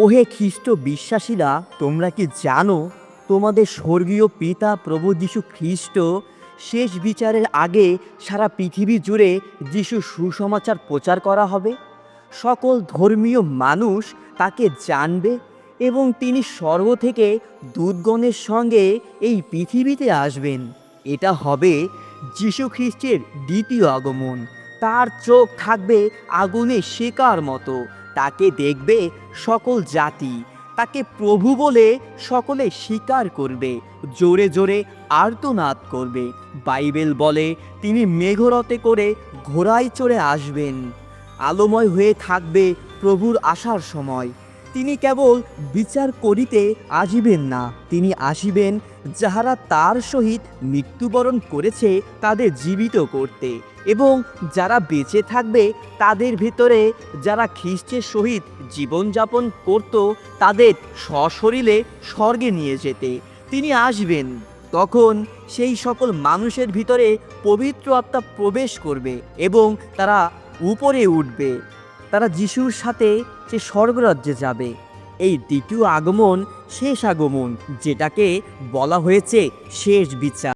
ওহে খ্রিস্ট বিশ্বাসীরা, তোমরা কি জানো তোমাদের স্বর্গীয় পিতা প্রভু যীশু খ্রিস্ট? শেষ বিচারের আগে সারা পৃথিবী জুড়ে যিশু সুসমাচার প্রচার করা হবে। সকল ধর্মীয় মানুষ তাকে জানবে এবং তিনি স্বর্গ থেকে দূতগণের সঙ্গে এই পৃথিবীতে আসবেন। এটা হবে যীশু খ্রিস্টের দ্বিতীয় আগমন। তার চোখ থাকবে আগুনে শেকার মতো। তাকে দেখবে সকল জাতি, তাকে প্রভু বলে সকলে স্বীকার করবে, জোরে জোরে আর্তনাদ করবে। বাইবেল বলে, তিনি মেঘরতে করে ঘোড়ায় চড়ে আসবেন। আলোময় হয়ে থাকবে প্রভুর আসার সময়। তিনি কেবল বিচার করিতে আসিবেন না। তিনি আসিবেন যাহারা তার সহিত মৃত্যুবরণ করেছে তাদের জীবিত করতে এবং যারা বেঁচে থাকবে তাদের ভিতরে যারা খ্রিস্টের সহিত জীবনযাপন করত তাদের সশরীরে স্বর্গে নিয়ে যেতে। তিনি আসবেন, তখন সেই সকল মানুষের ভিতরে পবিত্র আত্মা প্রবেশ করবে এবং তারা উপরে উঠবে। তারা যিশুর সাথে সে স্বর্গরাজ্যে যাবে। এই দ্বিতীয় আগমন শেষ আগমন, যেটাকে বলা হয়েছে শেষ বিচার।